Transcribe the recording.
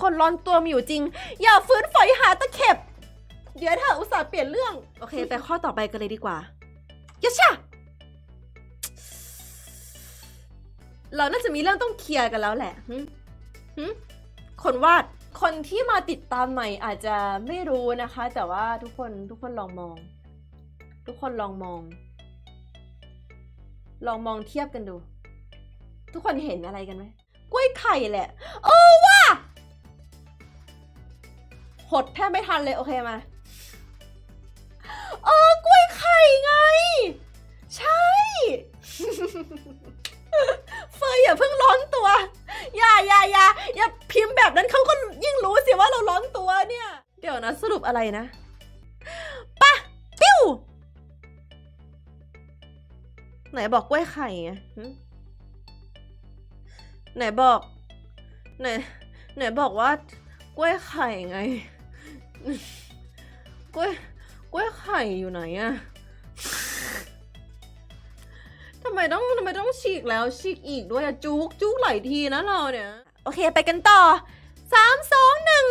คนร้อนตัวมีอยู่จริง อย่าฟื้นฝอยหาตะเข็บ เดี๋ยวเธออุตส่าห์เปลี่ยนเรื่อง โอเค ไปข้อต่อไปกันเลยดีกว่ายัชชะเราน่าจะมีเรื่องต้องเคลียร์กันแล้วแหละหึหึคนวาด คนที่มาติดตามใหม่อาจจะไม่รู้นะคะ แต่ว่าทุกคนทุกคนลองมอง ทุกคนลองมอง ลองมองเทียบกันดู ทุกคนเห็นอะไรกันไหมกล้วยไข่แหละเออว่ะ หดแทบไม่ทันเลยโอเคมา เออกล้วยไข่ไง ใช่ เฟยอย่าเพิ่งร้อนตัว อย่าอย่าอย่าอย่าพิมพ์แบบนั้นเขาก็ยิ่งรู้สิว่าเราร้อนตัวเนี่ย เดี๋ยวนะสรุปอะไรนะปะปิ้ว ไหนบอกกล้วยไข่ไงไหนบอก ไหนไหนบอกว่ากล้วยไข่ไง กล้วยกล้วยไข่อยู่ไหนอะทำไมต้องทำไมต้องฉีกแล้วฉีกอีกด้วยอะจุกจุกหลายทีนะเราเนี่ย โอเคไปกันต่อสามสองหนึ่ง